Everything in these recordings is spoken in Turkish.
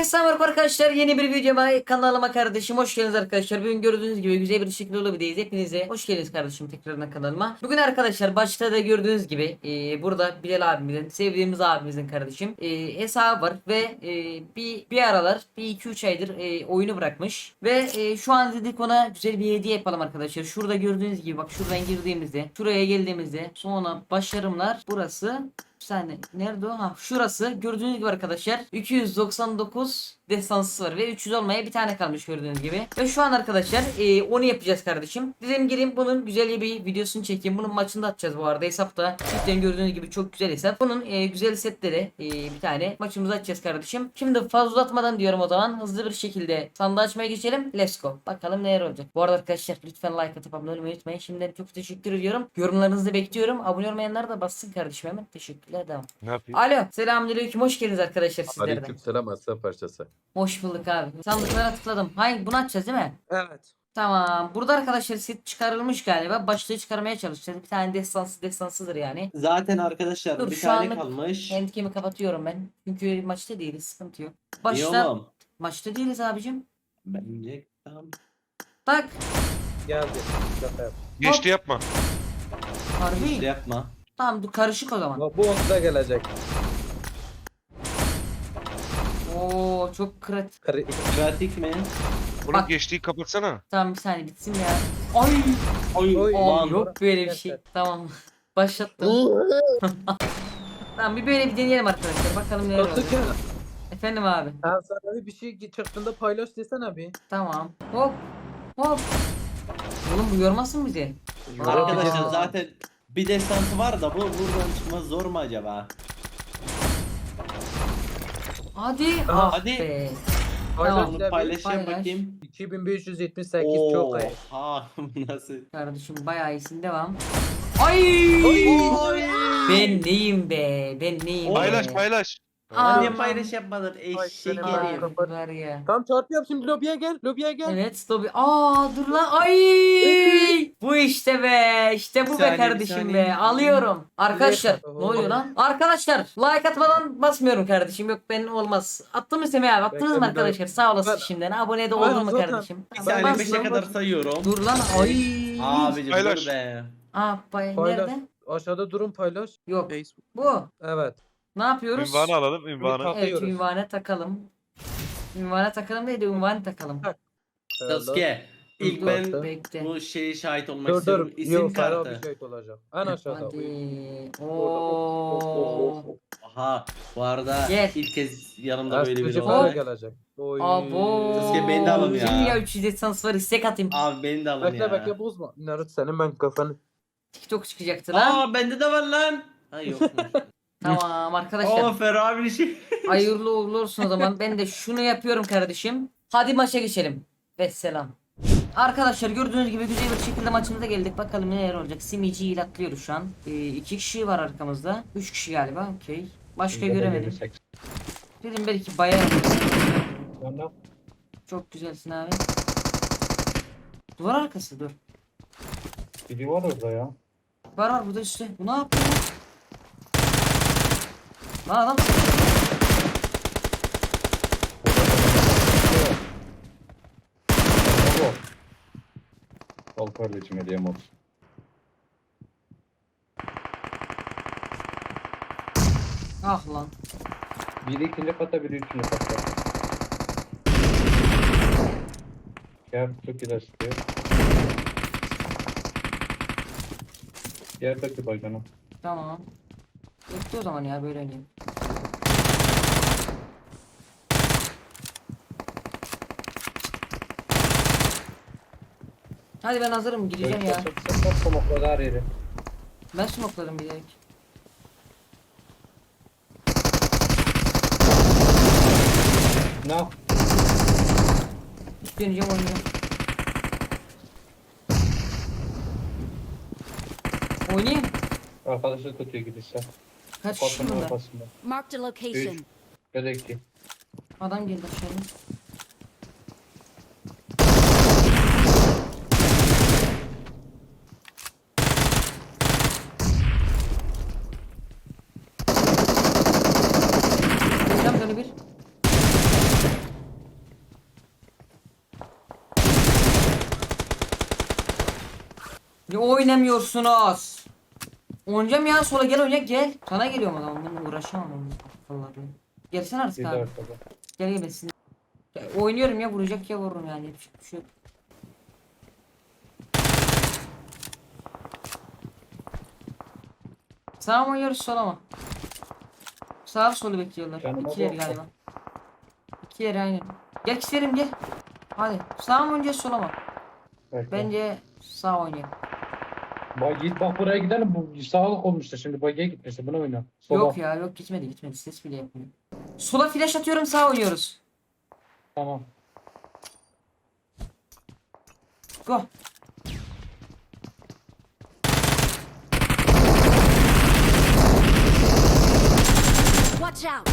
Herkese selam arkadaşlar. Yeni bir videoma kanalıma kardeşim hoş geldiniz arkadaşlar. Bugün gördüğünüz gibi güzel bir şekilde olabiliriz. Hepinize hoş geldiniz kardeşim tekrardan kanalıma. Bugün arkadaşlar başta da gördüğünüz gibi e, burada Bilal abimizin sevdiğimiz abimizin kardeşim e, hesabı var ve e, bir bir aralar bir 2-3 aydır e, oyunu bırakmış ve e, şu an dedik ona güzel bir hediye yapalım arkadaşlar. Şurada gördüğünüz gibi bak şuradan girdiğimizde şuraya geldiğimizde sonra başarımlar burası bir. Nerede o? Ha, şurası. Gördüğünüz gibi arkadaşlar 299 destansı var ve 300 olmaya bir tane kalmış gördüğünüz gibi. Ve şu an arkadaşlar e, onu yapacağız kardeşim. Dedim gelin bunun güzel bir videosunu çekeyim. Bunun maçını da atacağız bu arada. Hesapta cidden gördüğünüz gibi çok güzel hesap. Bunun e, güzel setleri e, bir tane maçımızı açacağız kardeşim. Şimdi fazla uzatmadan diyorum o zaman hızlı bir şekilde sandığı açmaya geçelim. Let's go. Bakalım neler olacak. Bu arada arkadaşlar lütfen like atıp abone olmayı unutmayın. Şimdiden çok teşekkür ediyorum. Yorumlarınızı bekliyorum. Abone olmayanlar da bassın kardeşim hemen. Teşekkürler devam. Ne yapayım? Alo. Selamünaleyküm. Hoş geldiniz arkadaşlar sizlerden. Aleykümselam aslan parçası. Hoş bulduk abi. Sandıklara tıkladım. Hangi bunu açacağız değil mi? Evet. Tamam. Burada arkadaşlar set çıkarılmış galiba. Başlığı çıkarmaya çalışacağız. Bir tane destansı destansıdır yani. Zaten arkadaşlar Dur, bir şu tane anlık kalmış. Endgame'i kapatıyorum ben. Çünkü maçta değiliz. Sıkıntı yok. Başta oğlum. maçta değiliz abicim. Bence tamam. Bak. Geldi. Şaka yap. Geçti yapma. Harbi. İşte yapma. Tamam dur karışık o zaman. Bu onda gelecek. Oo çok krat. Kri- Pratik mi? Bunun Bak. geçtiği kapatsana. Tamam bir saniye bitsin ya. Ay. Oy, Oy. Oğlum lan. yok böyle bir şey. Tamam. Başlattım. tamam bir böyle bir deneyelim arkadaşlar. Bakalım neler olacak. Ya. Efendim abi. Ben sana bir şey çıktığında paylaş desene bir. Tamam. Hop. Hop. Oğlum bu yormasın bizi. Arkadaşlar Aa. zaten bir destansı var da bu buradan çıkmaz zor mu acaba? Hadi. Aha, Ah hadi. be. Tamam. Paylaşayım Paylaş. bakayım. 2578 çok iyi. Oha nasıl? Kardeşim bayağı iyisin devam. Ay. Ben neyim be? Ben neyim Paylaş be? paylaş. Aa, Niye paylaş yapmadın Ay, eşek senin herif. ben- Var ya. Tamam çarpı yap şimdi lobiye gel. Lobiye gel. Evet Dobby. Aa dur lan. Ay. Bu işte be. İşte bu be saniye, bir kardeşim be. Alıyorum. Arkadaşlar ne oluyor lan? Arkadaşlar like atmadan basmıyorum kardeşim. Yok ben olmaz. Attın mı Semih abi? Attınız mı arkadaşlar? Sağ olasın Ben- şimdiden. Abone de oldun mu kardeşim? Bir saniye Bas 5'e lan. kadar sayıyorum. Dur lan. Ay. Abicim Paylaş. dur be. Aa pay Paylaş. nerede? Aşağıda durum paylaş. Yok. Bu. Evet. Ne yapıyoruz? Ünvanı alalım ünvanı. Ünvan. Evet ünvana takalım. Ünvana takalım değil de ünvanı takalım. Sasuke. İlk Dur, ben bekle. bu şeye şahit olmak Dur dur. istiyorum. İsim Yok Ferhat kartı. bir şey olacak. En aşağıda. Hadi. Oo. Aha bu arada Gel. ilk kez yanımda böyle biri Gazeteci var. falan gelecek. Oy. Abo. Sasuke beni de alın ya. Kim ya 300 esans var istek atayım. Abi beni de alın Bekle ya. bekle bozma. Naruto senin ben kafanı. TikTok çıkacaktı lan. Aa bende de var lan. Ha yokmuş. Tamam arkadaşlar. Aa Ferah abi bir şey. Hayırlı uğurlu olsun o zaman. Ben de şunu yapıyorum kardeşim. Hadi maça geçelim. Ve selam. Arkadaşlar gördüğünüz gibi güzel bir şekilde maçımıza geldik. Bakalım neler olacak. Simici ile atlıyoruz şu an. Ee, iki kişi var arkamızda. Üç kişi galiba. Okey. Başka göremedim. Dedim belki bayağı. Çok güzelsin abi. Duvar arkası dur. Biri var orada ya. Var var burada üstte. Bu ne yapıyor? Lan adam Bravo. Kardeşim hediyem olsun. Ah lan. Biri ikinci kata, biri üçüncü kata. Gel çok ileri sıkıyor. Yerdeki bacana. Tamam. Bekle o zaman ya böyle oynayayım. Hadi ben hazırım gireceğim ya. Çok çok çok somokladı her yeri. Ben smokladım bilerek. Ne yap? Döneceğim oynayacağım. Oynayayım. Arkadaşı tutuyor gidişe. Kaç kişi Kapının bunlar? arkasında. Marked a location. Üç. Ya da iki. Adam geldi aşağıya. Hocam böyle bir. Ne oynamıyorsunuz? Oynayacağım ya sola gel oyna gel. Sana geliyorum adam ben uğraşamam onunla. Vallahi ben. Gelsene artık abi. Gel gel ben oynuyorum ya vuracak ya vururum yani. Yapacak bir şey yok. Sağa mı oynuyoruz sola mı? Sağ solu bekliyorlar. Canıma İkileri galiba. İkileri aynen. Gel isterim gel. Hadi. Sağ mı oynayacağız sola mı? Bekle. Bence sağ oynayalım. Bak git bak buraya gidelim bu sağlık olmuştu şimdi bagiye gitmişti bunu oyna. Sola. Yok ya yok gitmedi gitmedi ses bile yapmıyor. Sola flash atıyorum sağ oynuyoruz. Tamam. Go. Watch out!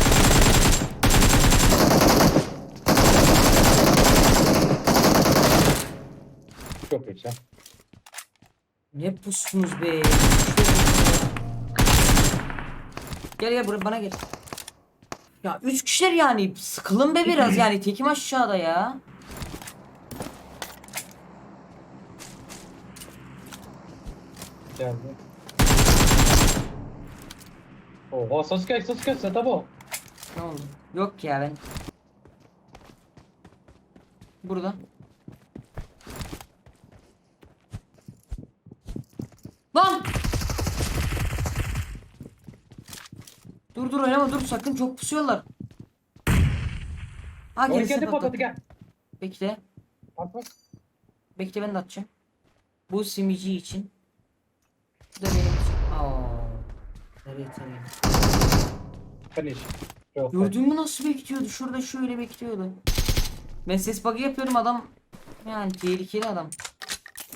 Çok iyi. Ne pusunuz be. Gel gel buraya bana gel. Ya üç kişiler yani sıkılın be biraz yani tekim aşağıda ya. Geldi. Oha Sasuke Sasuke seta bu. Ne oldu? Yok ya ben. Burada. Lan! Dur dur oynama dur sakın çok pusuyorlar. Ha Oyun gerisi kendi patladı. patladı gel. Bekle. Bak. Bekle ben de atacağım. Bu simici için. Bu da benim için. Aa. Nereye tanıyayım? Finish. Çok Gördün mü nasıl bekliyordu? Şurada şöyle bekliyordu. Ben ses bug'ı yapıyorum adam. Yani tehlikeli adam.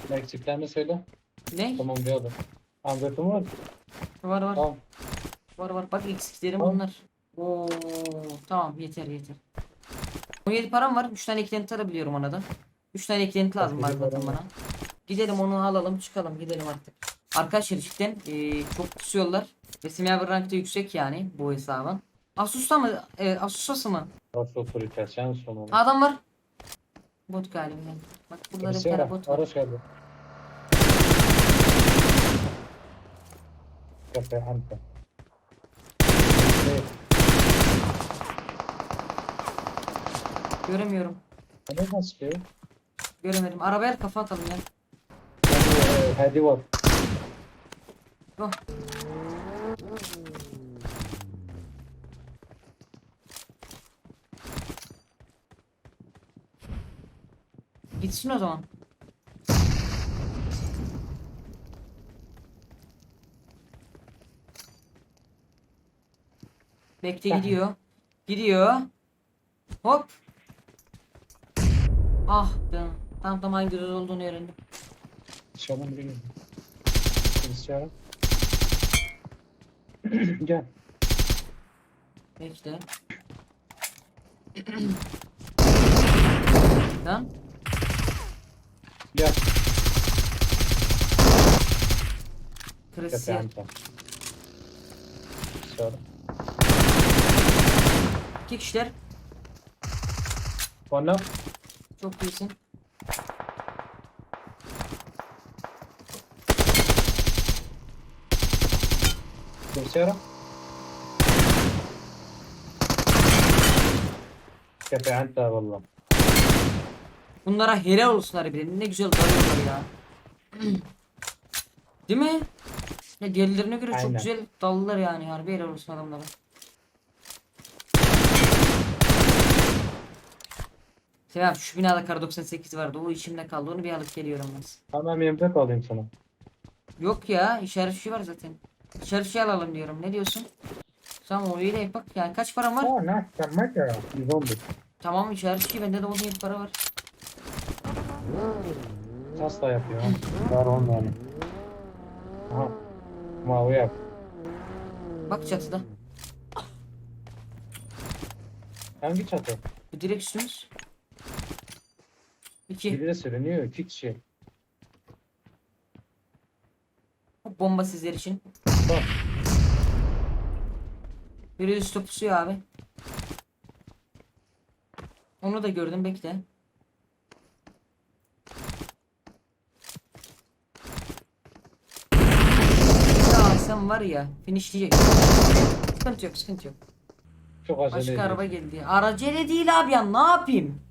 Eksiklerini söyle. Ne? Tamam bir adam. Anlatım var. Var var. Tamam. Var var. Bak eksiklerim bunlar. Oo tamam yeter yeter. 17 param var. 3 tane eklenti arabiliyorum ona da. 3 tane eklenti lazım var zaten bana. Gidelim onu alalım çıkalım gidelim artık. Arkadaşlar cidden eee, çok kusuyorlar. Ve simya bir rankta yüksek yani bu hesabın. Asus'ta mı? E, Asus'ta mı? Nasıl otorite sen sonunu. Adam var. Bot galiba. Bak bir Birisi tane bot var. Araç geldi. Kafe anta. Evet. Göremiyorum. Ne nasıl şey? Göremedim. Arabaya kafa atalım ya. Hadi, hadi var. Go. Gitsin o zaman. Bekle gidiyor. Gidiyor. Hop. Ah be. Tam tam hangi göz olduğunu öğrendim. Dışarıdan biri geldi. Birisi ara. Gel. Bekle. Lan. Gel. Anta. Dışarı. İki kişiler. Bana Çok iyisin. ara. Kafe anta valla. Bunlara helal olsun harbiden. Ne güzel dalıyorlar ya. Değil mi? Ya diğerlerine göre çok Aynen. güzel daldılar yani harbi helal olsun adamlara. Selam şu binada kar 98 vardı o içimde kaldı onu bir alıp geliyorum ben. Tamam yemek alayım sana. Yok ya işaret fişi var zaten. İşaret fişi alalım diyorum ne diyorsun? Tamam öyle yap bak yani kaç param var? Oh, nice. Tamam ya. 111. Tamam işaret fişi bende de 17 para var. Tas da yapıyor. Var on yani. Aha. Mavi yap. Bak çatıda. Hangi çatı? Bu direkt üstümüz. İki. Biri de sürünüyor. iki kişi. Bomba sizler için. Bak. Biri üstü pusuyor abi. Onu da gördüm bekle. adam var ya finishleyecek. Sıkıntı yok sıkıntı yok. Çok acele Başka ediyor. araba geldi. Aracele değil abi ya ne yapayım?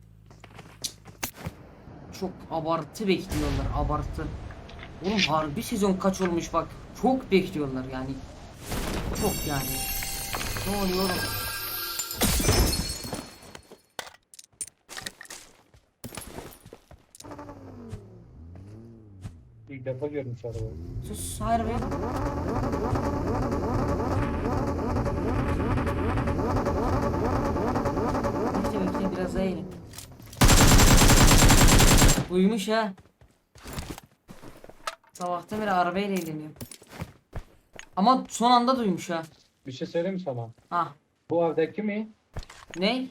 Çok abartı bekliyorlar abartı. Oğlum harbi sezon kaç olmuş bak. Çok bekliyorlar yani. Çok yani. Ne oluyor oğlum? İlk defa görmüş arabayı. Sus hayır be. Bekle bekle biraz eğilin. Uyumuş ha. Sabahtan beri arabayla eğleniyor. Ama son anda duymuş ha. Bir şey söyleyeyim mi sana? Ha. Bu evdeki mi? Ne?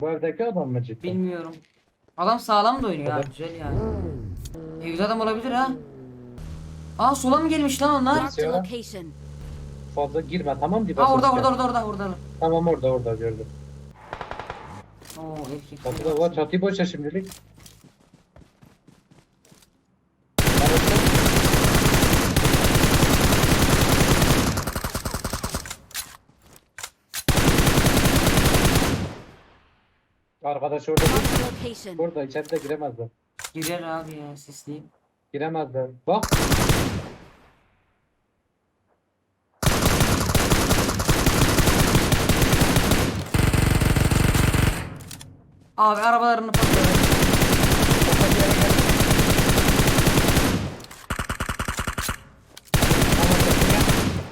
Bu evdeki adam mı cidden? Bilmiyorum. Adam sağlam da oynuyor ha. Evet. Güzel yani. E, güzel adam olabilir ha. Aa sola mı gelmiş lan onlar? Marked a Yeah. location. Fazla girme tamam dibe Ha orada orada orada orada orada. Tamam orada orada gördüm. Oo erkek. Çatıda var çatıyı boş ver şimdilik. Arkadaş orada. Burada içeride giremezler. Girer abi ya sesleyeyim. Giremezler. Bak. Abi arabalarını patladı.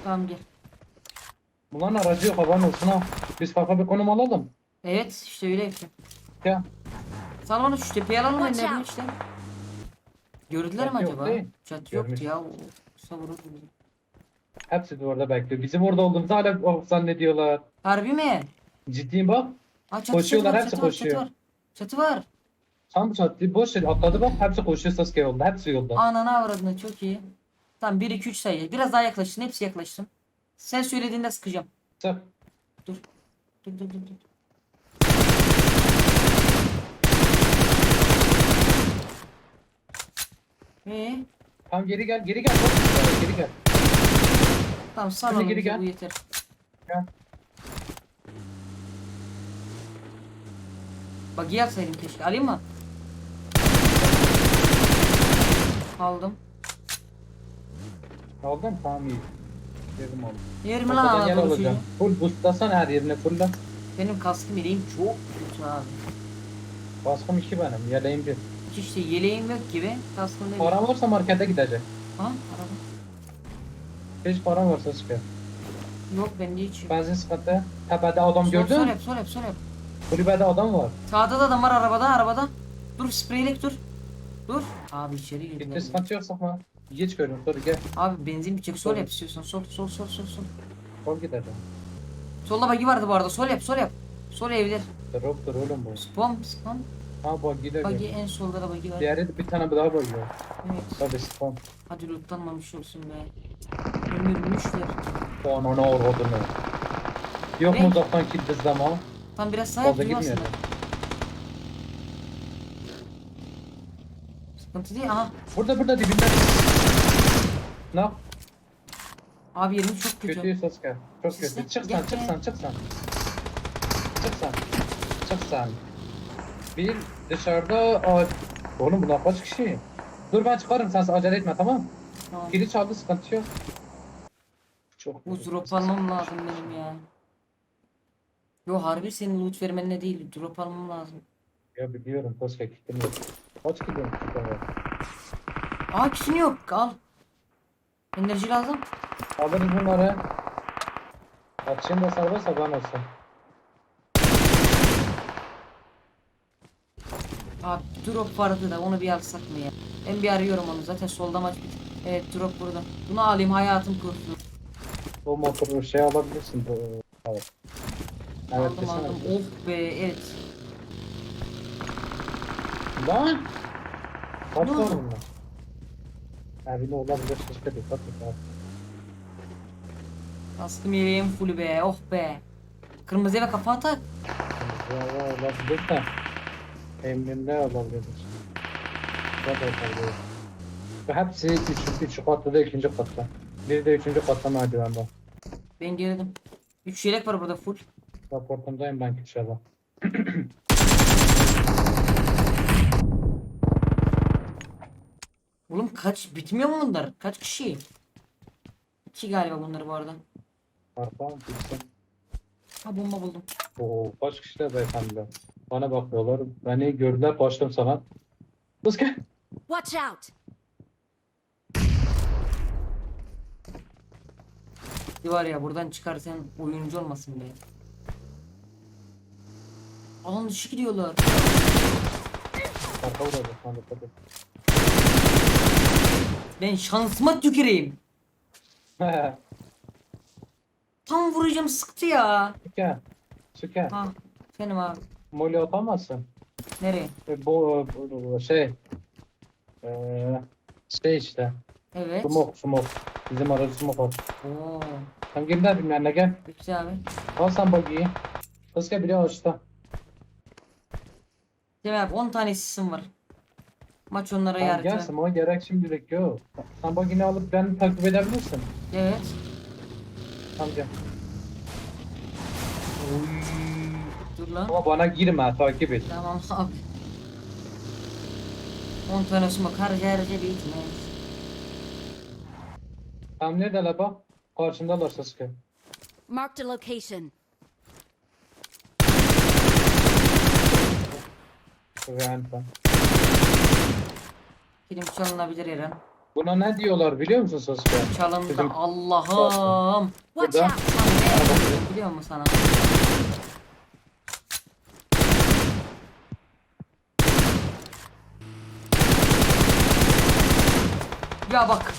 Tamam gel. Bunların aracı yok havan olsun ha. Biz kafa bir konum alalım. Evet işte öyle yapacağım. Ya. Sal bana şu tepeyi alalım Watch önlerine out. işte. Gördüler mi Çatı yok acaba? değil. Çatı yoktu Görmüş. ya. o- Savurur bizi. Hepsi orada bekliyor. Bizim orada olduğumuzu hala oh, zannediyorlar. Harbi mi? Ciddiyim bak. Aa, çatı, Koşuyorlar, çatı var, hepsi çatı var, koşuyor. Çatı var. Çatı var. Tam çatı boş ver atladı bak. Hepsi koşuyor Sasuke yolda. Hepsi yolda. Ananı avradını çok iyi. Tamam 1 2 3 sayı. Biraz daha yaklaştın. Hepsi yaklaştın. Sen söylediğinde sıkacağım. Sık. Dur dur dur dur. Ee, Tamam geri gel. Geri gel. Bak, Geri gel. tamam onu geri bize, gel. bu yeter. Gel. Bak yapsaydım keşke. Alayım mı? Aldım. Aldın tamam iyi. Yerim aldım. Yer mi lan Ortadan yer Anadolu alacağım. Full boostlasan her yerine fulla. Benim kaskım yeleğim çok kötü abi. Baskım iki benim. Yeleğim bir. Hiç işte yeleğim yok gibi. Kaskım değil. Param varsa markete gidecek. Ha araba. Hiç param varsa çıkar. Yok bende hiç yok. Benzin sıkıntı. Tepede adam Sol, gördün Sol mü? yap sol yap sol yap. Kulübede adam var. Sağda da adam var arabada arabada. Dur spreylek dur. Dur. Abi içeri girdiler. Gitti sıkıntı yok sıkma. Geç görüyorum. Dur gel. Abi benzin bitecek sol Sol. yap istiyorsan sol sol sol sol sol. Kol gidelim. Solda bagi vardı bu arada sol yap sol yap. Sol evler. Drop dur oğlum bu. Spam spam. Ha bak gidelim. Bagi en solda da bagi var. Diğeri de bir tane daha bakıyor. Evet. Tabii spam. Hadi lootlanmamış olsun be. Ömürmüşler. Ananı avradını. Yok mu Ne? uzaktan kill dizleme? Tam biraz sağ yap Fazla duymasınlar. girmeyelim. Sıkıntı değil aha. Burada burada dibinde. Ne? Abi yerim çok kötü. Kötü Sasuke. Çok Sisle. kötü. Çık Gel, sen çık gel. sen çık sen. Çık sen. Çık sen. Bir dışarıda Aa, Oğlum bunlar kaç kişi? Dur ben çıkarım sen acele etme tamam Tamam. Biri çaldı sıkıntı yok. Çok Bu drop almam lazım benim ya. Yo harbi senin loot vermenle değil. Drop almam lazım. Ya biliyorum Sasuke gittim yok. Kaç gidiyorum var. Aa kitin yok. Al. Enerji lazım. Alırız bunları. Atışın da serbest haberin olsun. Abi drop vardı da onu bir alsak mı ya? Ben bir arıyorum onu zaten solda maç bitti. Evet drop burada. Bunu alayım hayatım kurtulur. Bu motoru şey alabilirsin. Bu... Evet. Evet aldım desene. aldım. Of be evet. Lan! Kaç Ne var oldu? bunlar? Evine olabilir şişte dikkat et abi. Kaskım yeleğim full be. Oh be. Kırmızı eve kafa atak. Ya olabilir de. Emrinde olabilir. Ne de olabilir. Ve hepsi üç, üç katlı da ikinci katta. Bir de üçüncü katta merdivende. Ben girdim. 3 yelek var burada full. Raportundayım ben inşallah. Oğlum kaç bitmiyor mu bunlar? Kaç kişi? 2 galiba bunlar bu arada. Arka gitsin. Ha bomba buldum. Oo kaç kişiler beyefendi. Bana bakıyorlar. Beni gördüler başladım sana. Kız gel. Watch out! Var ya buradan çıkarsan oyuncu olmasın be. Alan dışı gidiyorlar. Arka vuracak. Hadi hadi. Ben şansıma tüküreyim. Tam vuracağım sıktı ya. Çık Çık Ha benim abi. Molly atamazsın. Nereye? E, Bu, bu, bu şey. Eee şey işte. Evet. Smoke smoke. Bizim aracı smoke var. Oo. Sen gel de benimle gel. Güzel abi. Al sen buggy'yi. Kız gel biliyor açta. Cem abi 10 tane sisim var. Maç onlara Tamam, yargı. gel smoke'a gerek şimdilik yok. Sen buggy'ni alıp beni takip edebilirsin. Evet. Tamam gel. Dur lan. Ama bana girme takip et. Tamam abi. 10 tane smoke harca harca bitmez. Tamam nerede la bak? Karşındalar Sasuke. Marked a location. Renta. Film çalınabilir Eren. Buna ne diyorlar biliyor musun Sasuke? Çalındı Bizim- Allah'ım. Watch Burada. out! Biliyor musun sana? Ya bak.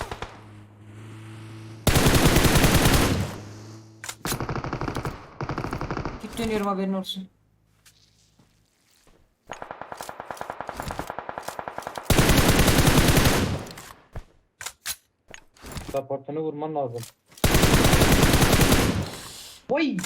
Git dönüyorum haberin olsun. Raportunu vurman lazım. Oy!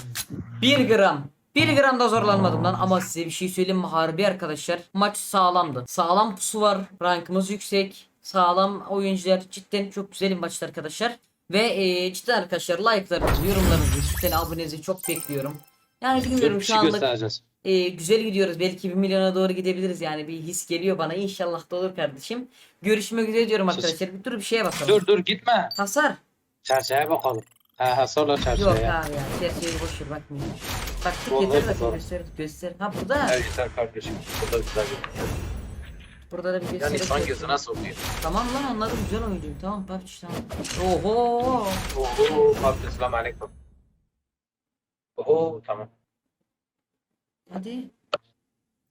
1 gram. 1 gram da zorlanmadım lan ama size bir şey söyleyeyim mi harbi arkadaşlar maç sağlamdı. Sağlam pusu var rankımız yüksek sağlam oyuncular cidden çok güzel maçtı arkadaşlar. Ve e, cidden arkadaşlar like'larınızı yorumlarınızı cidden abonenizi çok bekliyorum. Yani bilmiyorum şu anlık e, güzel gidiyoruz belki 1 milyona doğru gidebiliriz yani bir his geliyor bana inşallah da olur kardeşim. Görüşmek üzere diyorum Sus. arkadaşlar bir dur bir şeye bakalım. Dur dur gitme. Hasar. Çerçeve bakalım. Ha ha sonra Yok çerçeve. abi ya çerçeveyi boş ver bakmayayım. Baktık Vallahi yeter de göster göster. Ha burada. Evet yeter kardeşim. Burada güzel görünüyor. Burada da bir göster. Yani insan gözüne sokuyor. Tamam lan anladım güzel oyuncu. Tamam PUBG tamam. Oho. Oho. Abi selam aleyküm. Oho tamam. Hadi.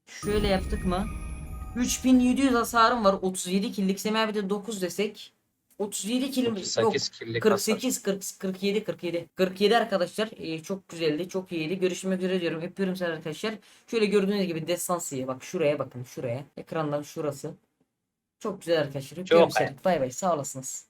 Şöyle yaptık mı? 3700 hasarım var. 37 killik. Semih abi de 9 desek. 37 kilim yok. 38 killik 48 40 47 47 47 arkadaşlar Ee, çok güzeldi çok iyiydi. Görüşmek üzere diyorum öpüyorum seni arkadaşlar. Şöyle gördüğünüz gibi destansiye bak şuraya bakın şuraya. Ekrandan şurası. Çok güzel arkadaşlar öpüyorum Çok seni bay bay sağ olasınız